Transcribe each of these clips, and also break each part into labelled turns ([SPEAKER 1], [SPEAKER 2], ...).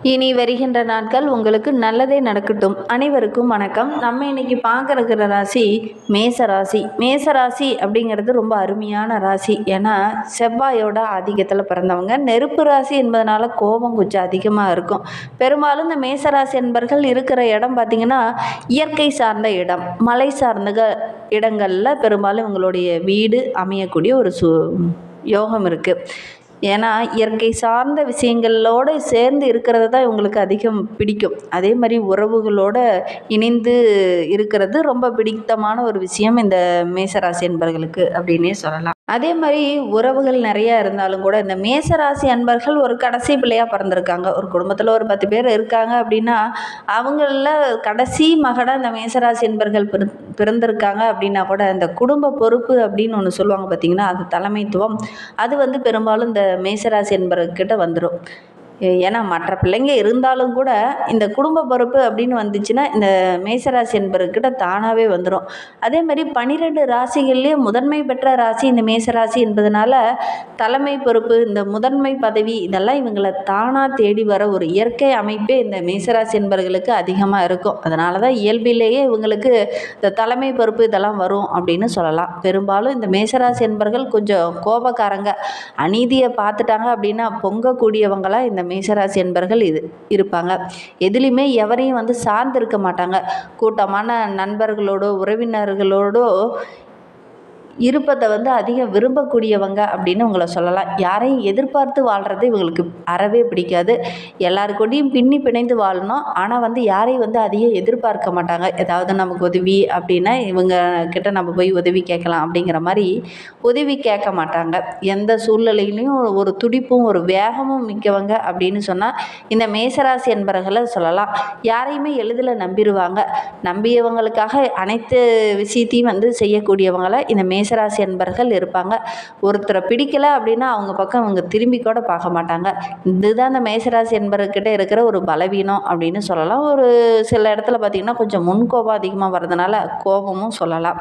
[SPEAKER 1] இனி வருகின்ற நாட்கள் உங்களுக்கு நல்லதே நடக்கட்டும். அனைவருக்கும் வணக்கம். நம்ம இன்னைக்கு பார்க்கறக்கிற ராசி மேச ராசி. மேச ராசி அப்படிங்கிறது ரொம்ப அருமையான ராசி. ஏன்னா செவ்வாயோட ஆதிக்கத்தில் பிறந்தவங்க. நெருப்பு ராசி என்பதனால கோபம் கொஞ்சம் அதிகமாக இருக்கும். பெரும்பாலும் இந்த மேச ராசி என்பர்கள் இருக்கிற இடம் பார்த்திங்கன்னா இயற்கை சார்ந்த இடம். மலை சார்ந்த இடங்களில் பெரும்பாலும் இவங்களுடைய வீடு அமையக்கூடிய ஒரு சு யோகம் இருக்குது ஏன்னா இயற்கை சார்ந்த விஷயங்களோடு சேர்ந்து இருக்கிறது தான் இவங்களுக்கு அதிகம் பிடிக்கும். அதே மாதிரி உறவுகளோட இணைந்து இருக்கிறது ரொம்ப பிடித்தமான ஒரு விஷயம் இந்த மேசராசி அன்பர்களுக்கு அப்படின்னே சொல்லலாம். அதே மாதிரி உறவுகள் நிறையா இருந்தாலும் கூட இந்த மேசராசி அன்பர்கள் ஒரு கடைசி பிள்ளையாக பிறந்திருக்காங்க. ஒரு குடும்பத்தில் ஒரு பத்து பேர் இருக்காங்க அப்படின்னா அவங்களில் கடைசி மகடாக இந்த மேசராசி என்பர்கள் பிற பிறந்திருக்காங்க அப்படின்னா கூட இந்த குடும்ப பொறுப்பு அப்படின்னு ஒன்று சொல்லுவாங்க பார்த்தீங்கன்னா அது தலைமைத்துவம். அது வந்து பெரும்பாலும் இந்த மேசராசி என்பவர்கிட்ட வந்துடும் ஏன்னா மற்ற பிள்ளைங்க இருந்தாலும் கூட இந்த குடும்ப பொறுப்பு அப்படின்னு வந்துச்சுன்னா இந்த மேசராசி என்பவர்கிட்ட தானாகவே வந்துடும் அதே மாதிரி பன்னிரெண்டு ராசிகள்லேயே முதன்மை பெற்ற ராசி இந்த மேசராசி என்பதனால தலைமை பொறுப்பு இந்த முதன்மை பதவி இதெல்லாம் இவங்களை தானாக தேடி வர ஒரு இயற்கை அமைப்பே இந்த மேசராசி என்பவர்களுக்கு அதிகமாக இருக்கும். அதனால தான் இயல்பிலேயே இவங்களுக்கு இந்த தலைமை பொறுப்பு இதெல்லாம் வரும் அப்படின்னு சொல்லலாம். பெரும்பாலும் இந்த மேசராசி என்பவர்கள் கொஞ்சம் கோபக்காரங்க. அநீதியை பார்த்துட்டாங்க அப்படின்னா பொங்கக்கூடியவங்களாக இந்த மேசராசி என்பர்கள் இது இருப்பாங்க. எதுலேயுமே எவரையும் வந்து சார்ந்து இருக்க மாட்டாங்க. கூட்டமான நண்பர்களோடோ உறவினர்களோடோ இருப்பதை வந்து அதிகம் விரும்பக்கூடியவங்க அப்படின்னு உங்களை சொல்லலாம். யாரையும் எதிர்பார்த்து வாழ்கிறது இவங்களுக்கு அறவே பிடிக்காது. எல்லாருக்கூடையும் பின்னி பிணைந்து வாழணும். ஆனால் வந்து யாரையும் வந்து அதிகம் எதிர்பார்க்க மாட்டாங்க. ஏதாவது நமக்கு உதவி அப்படின்னா இவங்க கிட்ட நம்ம போய் உதவி கேட்கலாம் அப்படிங்கிற மாதிரி உதவி கேட்க மாட்டாங்க. எந்த சூழ்நிலையிலையும் ஒரு துடிப்பும் ஒரு வேகமும் மிக்கவங்க அப்படின்னு சொன்னால் இந்த மேசராசி என்பவர்களை சொல்லலாம். யாரையுமே எளிதில் நம்பிடுவாங்க நம்பியவங்களுக்காக அனைத்து விஷயத்தையும் வந்து செய்யக்கூடியவங்களை இந்த மேச மேசராசி அன்பர்கள் இருப்பாங்க. ஒருத்தரை பிடிக்கல அப்படின்னா அவங்க பக்கம் அவங்க திரும்பி கூட பார்க்க மாட்டாங்க. இதுதான் இந்த மேஷராசி என்பர்கிட்ட இருக்கிற ஒரு பலவீனம் அப்படின்னு சொல்லலாம். ஒரு சில இடத்துல பார்த்திங்கன்னா கொஞ்சம் முன்கோபம் அதிகமாக வர்றதுனால கோபமும் சொல்லலாம்.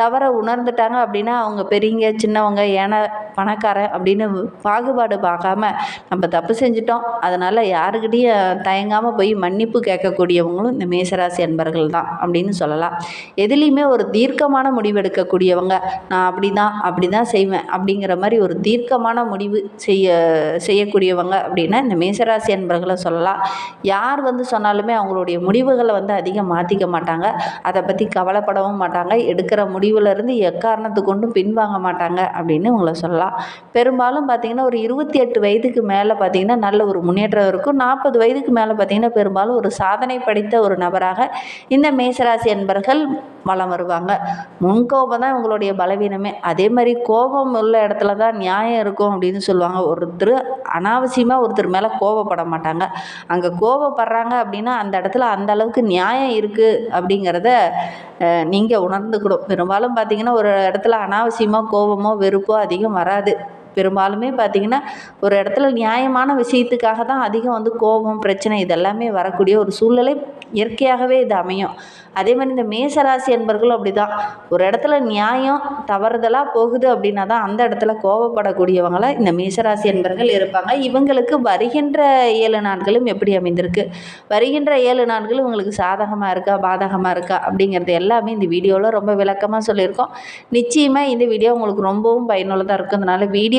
[SPEAKER 1] தவறை உணர்ந்துட்டாங்க அப்படின்னா அவங்க பெரியங்க சின்னவங்க ஏன்னா பணக்காரன் அப்படின்னு பாகுபாடு பார்க்காம நம்ம தப்பு செஞ்சிட்டோம். அதனால் யாருக்கிட்டேயும் தயங்காமல் போய் மன்னிப்பு கேட்கக்கூடியவங்களும் இந்த மேசராசி அன்பர்கள் தான் அப்படின்னு சொல்லலாம். எதுலேயுமே ஒரு தீர்க்கமான முடிவெடுக்கக்கூடியவங்க நான் அப்படி தான் அப்படி தான் செய்வேன் அப்படிங்கிற மாதிரி ஒரு தீர்க்கமான முடிவு செய்ய செய்யக்கூடியவங்க அப்படின்னா இந்த மேசராசி அன்பர்களை சொல்லலாம். யார் வந்து சொன்னாலுமே அவங்களுடைய முடிவுகளை வந்து அதிகம் மாற்றிக்க மாட்டாங்க. அதை பற்றி கவலைப்படவும் மாட்டாங்க. எடுக்கிற முடிவுலேருந்து எக்காரணத்து கொண்டும் பின்வாங்க மாட்டாங்க அப்படின்னு உங்களை சொல்லலாம். பெரும்பாலும் பார்த்திங்கன்னா ஒரு இருபத்தி எட்டு வயதுக்கு மேலே பார்த்திங்கன்னா நல்ல ஒரு முன்னேற்றம் இருக்கும். நாற்பது வயதுக்கு மேலே பார்த்திங்கன்னா பெரும்பாலும் ஒரு சாதனை படைத்த ஒரு நபராக இந்த மேசராசி என்பர்கள் வளம் வருவாங்க. முன்கோபம் தான் இவங்களுடைய பலவீனமே. அதே மாதிரி கோபம் உள்ள இடத்துல தான் நியாயம் இருக்கும் அப்படின்னு சொல்லுவாங்க. ஒருத்தர் அனாவசியமாக ஒருத்தர் மேலே கோபப்பட மாட்டாங்க. அங்கே கோபப்படுறாங்க அப்படின்னா அந்த இடத்துல அந்த அளவுக்கு நியாயம் இருக்குது அப்படிங்கிறத நீங்கள் உணர்ந்துக்கணும். பெரும்பாலும் பார்த்திங்கன்னா ஒரு இடத்துல அனாவசியமாக கோபமோ வெறுப்போ அதிகம் வராது. பெரும்பாலுமே பார்த்திங்கன்னா ஒரு இடத்துல நியாயமான விஷயத்துக்காக தான் அதிகம் வந்து கோபம் பிரச்சனை இதெல்லாமே வரக்கூடிய ஒரு சூழ்நிலை இயற்கையாகவே இது அமையும். அதே மாதிரி இந்த மேசராசி என்பர்களும் அப்படி தான் ஒரு இடத்துல நியாயம் தவறுதலாக போகுது அப்படின்னா தான் அந்த இடத்துல கோபப்படக்கூடியவங்களாக இந்த மேசராசி என்பர்கள் இருப்பாங்க. இவங்களுக்கு வருகின்ற ஏழு நாட்களும் எப்படி அமைந்திருக்கு? வருகின்ற ஏழு நாட்களும் உங்களுக்கு சாதகமாக இருக்கா பாதகமாக இருக்கா? அப்படிங்கிறது எல்லாமே இந்த வீடியோவில் ரொம்ப விளக்கமாக சொல்லியிருக்கோம். நிச்சயமாக இந்த வீடியோ உங்களுக்கு ரொம்பவும் பயனுள்ளதாக இருக்கும் அதனால்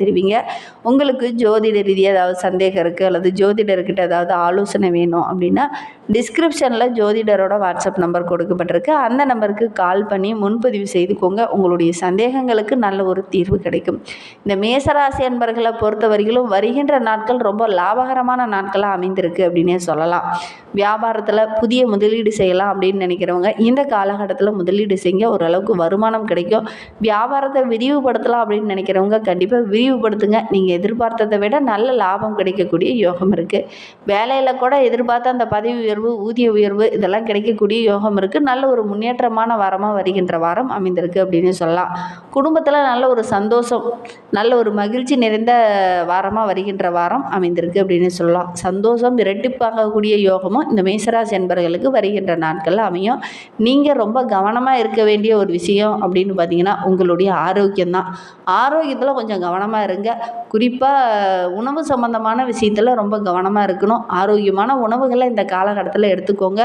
[SPEAKER 1] திருவிங்க. உங்களுக்கு ஜோதிட ரீதியாக ஏதாவது சந்தேகம் இருக்குது அல்லது ஜோதிடர்கிட்ட ஏதாவது ஆலோசனை வேணும் அப்படின்னா டிஸ்கிரிப்ஷனில் ஜோதிடரோட வாட்ஸ்அப் நம்பர் கொடுக்கப்பட்டிருக்கு. அந்த நம்பருக்கு கால் பண்ணி முன்பதிவு செய்துக்கோங்க. உங்களுடைய சந்தேகங்களுக்கு நல்ல ஒரு தீர்வு கிடைக்கும். இந்த மேசராசி அன்பர்களை பொறுத்தவரையிலும் வருகின்ற நாட்கள் ரொம்ப லாபகரமான நாட்களாக அமைந்திருக்கு அப்படின்னே சொல்லலாம். வியாபாரத்தில் புதிய முதலீடு செய்யலாம் அப்படின்னு நினைக்கிறவங்க இந்த காலகட்டத்தில் முதலீடு செய்ய ஓரளவுக்கு வருமானம் கிடைக்கும். வியாபாரத்தை விரிவுபடுத்தலாம் அப்படின்னு நினைக்கிறவங்க கண்டிப்பாக விரி விரிவுபடுத்துங்க நீங்கள் எதிர்பார்த்ததை விட நல்ல லாபம் கிடைக்கக்கூடிய யோகம் இருக்குது வேலையில் கூட எதிர்பார்த்த அந்த பதவி உயர்வு ஊதிய உயர்வு இதெல்லாம் கிடைக்கக்கூடிய யோகம் இருக்குது நல்ல ஒரு முன்னேற்றமான வாரமாக வருகின்ற வாரம் அமைந்திருக்கு அப்படின்னு சொல்லலாம். குடும்பத்தில் நல்ல ஒரு சந்தோஷம் நல்ல ஒரு மகிழ்ச்சி நிறைந்த வாரமாக வருகின்ற வாரம் அமைந்திருக்கு அப்படின்னு சொல்லலாம். சந்தோஷம் இரட்டிப்பாகக்கூடிய யோகமும் இந்த மேசராசி என்பவர்களுக்கு வருகின்ற நாட்களில் அமையும். நீங்கள் ரொம்ப கவனமாக இருக்க வேண்டிய ஒரு விஷயம் அப்படின்னு பார்த்தீங்கன்னா உங்களுடைய ஆரோக்கியம்தான். ஆரோக்கியத்தில் கொஞ்சம் கவனமாக இருங்க குறிப்பாக உணவு சம்மந்தமான விஷயத்தில் ரொம்ப கவனமாக இருக்கணும் ஆரோக்கியமான உணவுகளை இந்த காலகட்டத்தில் எடுத்துக்கோங்க.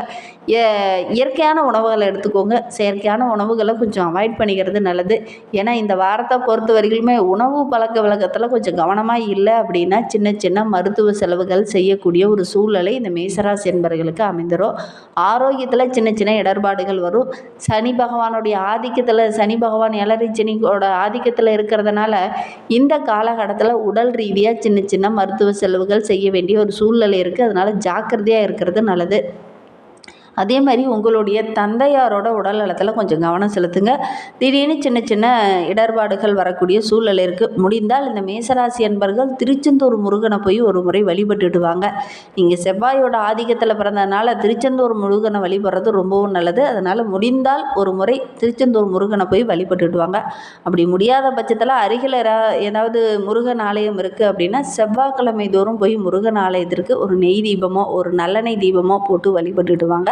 [SPEAKER 1] இயற்கையான உணவுகளை எடுத்துக்கோங்க. செயற்கையான உணவுகளை கொஞ்சம் அவாய்ட் பண்ணிக்கிறது நல்லது. ஏன்னா இந்த வாரத்தை பொறுத்த வரைக்குமே உணவு பழக்க வழக்கத்தில் கொஞ்சம் கவனமாக இல்லை அப்படின்னா சின்ன சின்ன மருத்துவ செலவுகள் செய்யக்கூடிய ஒரு சூழ்நிலை இந்த மேசராசி என்பவர்களுக்கு அமைந்துடும் ஆரோக்கியத்தில் சின்ன சின்ன இடர்பாடுகள் வரும். சனி பகவானுடைய ஆதிக்கத்தில் சனி பகவான் எலரிச்சனியோட ஆதிக்கத்தில் இருக்கிறதுனால இந்த காலகட்டத்தில் உடல் ரீதியாக சின்ன சின்ன மருத்துவ செலவுகள் செய்ய வேண்டிய ஒரு சூழ்நிலை இருக்குது அதனால் ஜாக்கிரதையாக இருக்கிறது நல்லது. அதே மாதிரி உங்களுடைய தந்தையாரோட உடல் நலத்தில் கொஞ்சம் கவனம் செலுத்துங்க. திடீர்னு சின்ன சின்ன இடர்பாடுகள் வரக்கூடிய சூழ்நிலை இருக்குது முடிந்தால் இந்த மேசராசி என்பர்கள் திருச்செந்தூர் முருகனை போய் ஒரு முறை வழிபட்டுட்டு வாங்க நீங்கள் செவ்வாயோட ஆதிக்கத்தில் பிறந்ததுனால திருச்செந்தூர் முருகனை வழிபடுறது ரொம்பவும் நல்லது. அதனால் முடிந்தால் ஒரு முறை திருச்செந்தூர் முருகனை போய் வழிபட்டுட்டு வாங்க அப்படி முடியாத பட்சத்தில் அருகில் ஏதாவது முருகன் ஆலயம் இருக்குது அப்படின்னா செவ்வாய்க்கிழமை தோறும் போய் முருகன் ஆலயத்திற்கு ஒரு நெய் தீபமோ ஒரு நல்லெண்ணெய் தீபமோ போட்டு வழிபட்டுட்டு வாங்க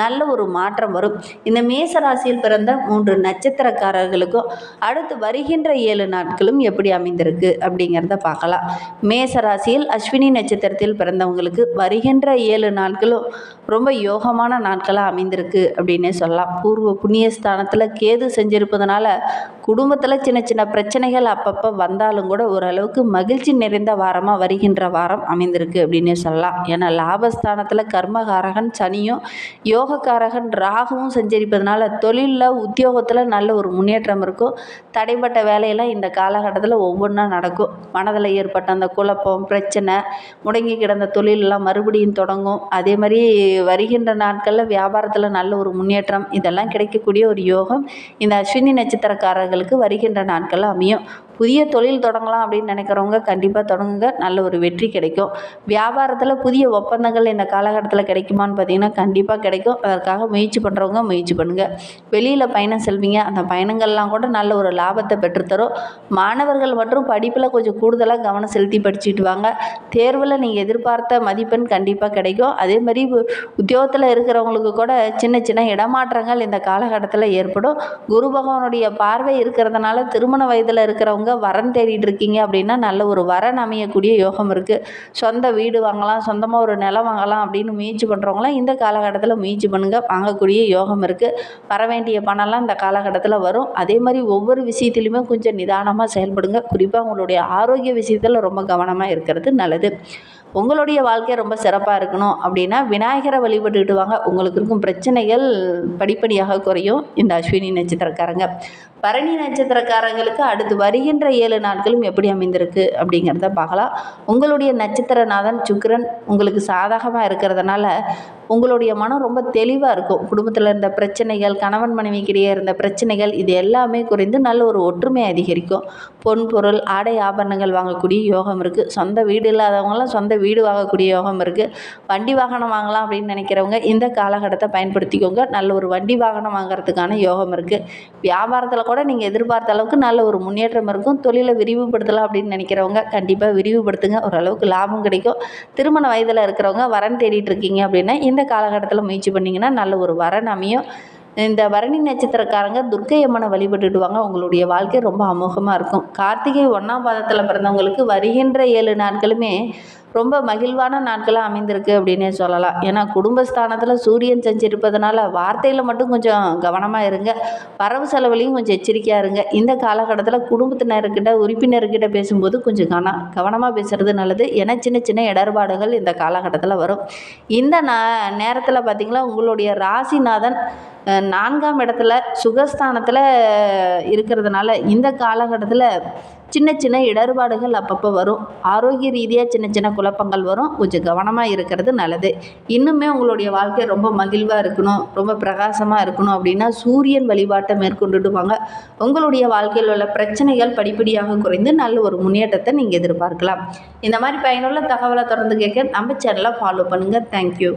[SPEAKER 1] நல்ல ஒரு மாற்றம் வரும். இந்த மேச ராசியில் பிறந்த மூன்று நட்சத்திரக்காரர்களுக்கும் அடுத்து வருகின்ற ஏழு நாட்களும் எப்படி அமைந்திருக்கு அப்படிங்கிறத பார்க்கலாம். மேச ராசியில் அஸ்வினி நட்சத்திரத்தில் பிறந்தவங்களுக்கு வருகின்ற ஏழு நாட்களும் ரொம்ப யோகமான நாட்களாக அமைந்திருக்கு அப்படின்னே சொல்லலாம். பூர்வ புண்ணியஸ்தானத்தில் கேது செஞ்சிருப்பதனால குடும்பத்தில் சின்ன சின்ன பிரச்சனைகள் அப்பப்போ வந்தாலும் கூட ஓரளவுக்கு மகிழ்ச்சி நிறைந்த வாரமாக வருகின்ற வாரம் அமைந்திருக்கு அப்படின்னே சொல்லலாம். ஏன்னா லாபஸ்தானத்தில் கர்மகாரகன் சனியும் யோகக்காரகன் ராகுவும் செஞ்சரிப்பதனால தொழிலில் உத்தியோகத்தில் நல்ல ஒரு முன்னேற்றம் இருக்கும். தடைப்பட்ட வேலையெல்லாம் இந்த காலகட்டத்தில் ஒவ்வொன்றா நடக்கும். மனதில் ஏற்பட்ட அந்த குழப்பம் பிரச்சனை முடங்கி கிடந்த தொழிலெல்லாம் மறுபடியும் தொடங்கும். அதே மாதிரி வருகின்ற நாட்களில் வியாபாரத்தில் நல்ல ஒரு முன்னேற்றம் இதெல்லாம் கிடைக்கக்கூடிய ஒரு யோகம் இந்த அஸ்வினி நட்சத்திரக்காரர்களுக்கு வருகின்ற நாட்களில் அமையும். புதிய தொழில் தொடங்கலாம் அப்படின்னு நினைக்கிறவங்க கண்டிப்பாக தொடங்குங்க. நல்ல ஒரு வெற்றி கிடைக்கும். வியாபாரத்தில் புதிய ஒப்பந்தங்கள் இந்த காலகட்டத்தில் கிடைக்குமான்னு பார்த்தீங்கன்னா கண்டிப்பாக கிடைக்கும். அதற்காக முயற்சி பண்ணுறவங்க முயற்சி பண்ணுங்கள் வெளியில் பயணம் செல்வீங்க. அந்த பயணங்கள்லாம் கூட நல்ல ஒரு லாபத்தை பெற்றுத்தரும். மாணவர்கள் மற்றும் படிப்பில் கொஞ்சம் கூடுதலாக கவனம் செலுத்தி படிச்சுட்டு வாங்க. தேர்வில் நீங்கள் எதிர்பார்த்த மதிப்பெண் கண்டிப்பாக கிடைக்கும். அதே மாதிரி உத்தியோகத்தில் இருக்கிறவங்களுக்கு கூட சின்ன சின்ன இடமாற்றங்கள் இந்த காலகட்டத்தில் ஏற்படும். குரு பகவானுடைய பார்வை இருக்கிறதுனால திருமண வயதில் இருக்கிறவங்க வரன் தேடிட்டு இருக்கீங்க அப்படின்னா நல்ல ஒரு வரன் அமையக்கூடிய யோகம் இருக்குது சொந்த வீடு வாங்கலாம் சொந்தமாக ஒரு நிலம் வாங்கலாம் அப்படின்னு முயற்சி பண்ணுறவங்களாம் இந்த காலகட்டத்தில் முயற்சி பண்ணுங்கள் வாங்கக்கூடிய யோகம் இருக்குது வர வேண்டிய பணம்லாம் இந்த காலகட்டத்தில் வரும். அதே மாதிரி ஒவ்வொரு விஷயத்துலையுமே கொஞ்சம் நிதானமாக செயல்படுங்க. குறிப்பாக உங்களுடைய ஆரோக்கிய விஷயத்தில் ரொம்ப கவனமாக இருக்கிறது நல்லது. உங்களுடைய வாழ்க்கை ரொம்ப சிறப்பாக இருக்கணும் அப்படின்னா விநாயகரை வழிபட்டுக்கிட்டு வாங்க. உங்களுக்கு இருக்கும் பிரச்சனைகள் படிப்படியாக குறையும். இந்த அஸ்வினி நட்சத்திரக்காரங்க. பரணி நட்சத்திரக்காரங்களுக்கு அடுத்து வருகின்ற ஏழு நாட்களும் எப்படி அமைந்திருக்கு அப்படிங்கிறத பார்க்கலாம். உங்களுடைய நட்சத்திரநாதன் சுக்கரன் உங்களுக்கு சாதகமாக இருக்கிறதுனால உங்களுடைய மனம் ரொம்ப தெளிவாக இருக்கும். குடும்பத்தில் இருந்த பிரச்சனைகள் கணவன் மனைவிக்கிடையே இருந்த பிரச்சனைகள் இது எல்லாமே குறைந்து நல்ல ஒரு ஒற்றுமை அதிகரிக்கும். பொன் பொருள் ஆடை ஆபரணங்கள் வாங்கக்கூடிய யோகம் இருக்குது சொந்த வீடு இல்லாதவங்களாம் சொந்த வீடு வாங்கக்கூடிய யோகம் இருக்குது வண்டி வாகனம் வாங்கலாம் அப்படின்னு நினைக்கிறவங்க இந்த காலகட்டத்தை பயன்படுத்திக்கோங்க. நல்ல ஒரு வண்டி வாகனம் வாங்குறதுக்கான யோகம் இருக்குது வியாபாரத்தில் கூட நீங்கள் எதிர்பார்த்த அளவுக்கு நல்ல ஒரு முன்னேற்றம் இருக்கும். தொழிலை விரிவுபடுத்தலாம் அப்படின்னு நினைக்கிறவங்க கண்டிப்பாக விரிவுபடுத்துங்க. ஓரளவுக்கு லாபம் கிடைக்கும். திருமண வயதில் இருக்கிறவங்க வரன் தேடிட்டு இருக்கீங்க அப்படின்னா இந்த காலகட்டத்தில் முயற்சி பண்ணிங்கன்னா நல்ல ஒரு வரன் அமையும். இந்த பரணி நட்சத்திரக்காரங்க துர்க்கை அம்மனை வழிபட்டுடுவாங்க. உங்களுடைய வாழ்க்கை ரொம்ப அமோகமாக இருக்கும். கார்த்திகை ஒன்றாம் பாதத்தில் பிறந்தவங்களுக்கு வருகின்ற ஏழு நாட்களுமே ரொம்ப மகிழ்வான நாட்களாக அமைந்திருக்கு அப்படின்னே சொல்லலாம். ஏன்னா குடும்பஸ்தானத்தில் சூரியன் செஞ்சிருப்பதனால வார்த்தையில் மட்டும் கொஞ்சம் கவனமாக இருங்க. வரவு செலவுலையும் கொஞ்சம் எச்சரிக்கையாக இருங்க. இந்த காலகட்டத்தில் குடும்பத்தினர்கிட்ட உறுப்பினர்கிட்ட பேசும்போது கொஞ்சம் கவன கவனமாக பேசுகிறது நல்லது. ஏன்னா சின்ன சின்ன இடர்பாடுகள் இந்த காலகட்டத்தில் வரும். இந்த நா நேரத்தில் பார்த்திங்களா உங்களுடைய ராசிநாதன் நான்காம் இடத்துல சுகஸ்தானத்தில் இருக்கிறதுனால இந்த காலகட்டத்தில் சின்ன சின்ன இடர்பாடுகள் அப்பப்போ வரும். ஆரோக்கிய ரீதியாக சின்ன சின்ன குழப்பங்கள் வரும். கொஞ்சம் கவனமாக இருக்கிறது நல்லது. இன்னுமே உங்களுடைய வாழ்க்கை ரொம்ப மகிழ்வாக இருக்கணும். ரொம்ப பிரகாசமாக இருக்கணும் அப்படின்னா சூரியன் வழிபாட்டை மேற்கொண்டுடுவாங்க. உங்களுடைய வாழ்க்கையில் உள்ள பிரச்சனைகள் படிப்படியாக குறைந்து நல்ல ஒரு முன்னேற்றத்தை நீங்கள் எதிர்பார்க்கலாம். இந்த மாதிரி பயனுள்ள தகவலை தொடர்ந்து கேட்க நம்ம சேனலை ஃபாலோ பண்ணுங்கள் தேங்க்யூ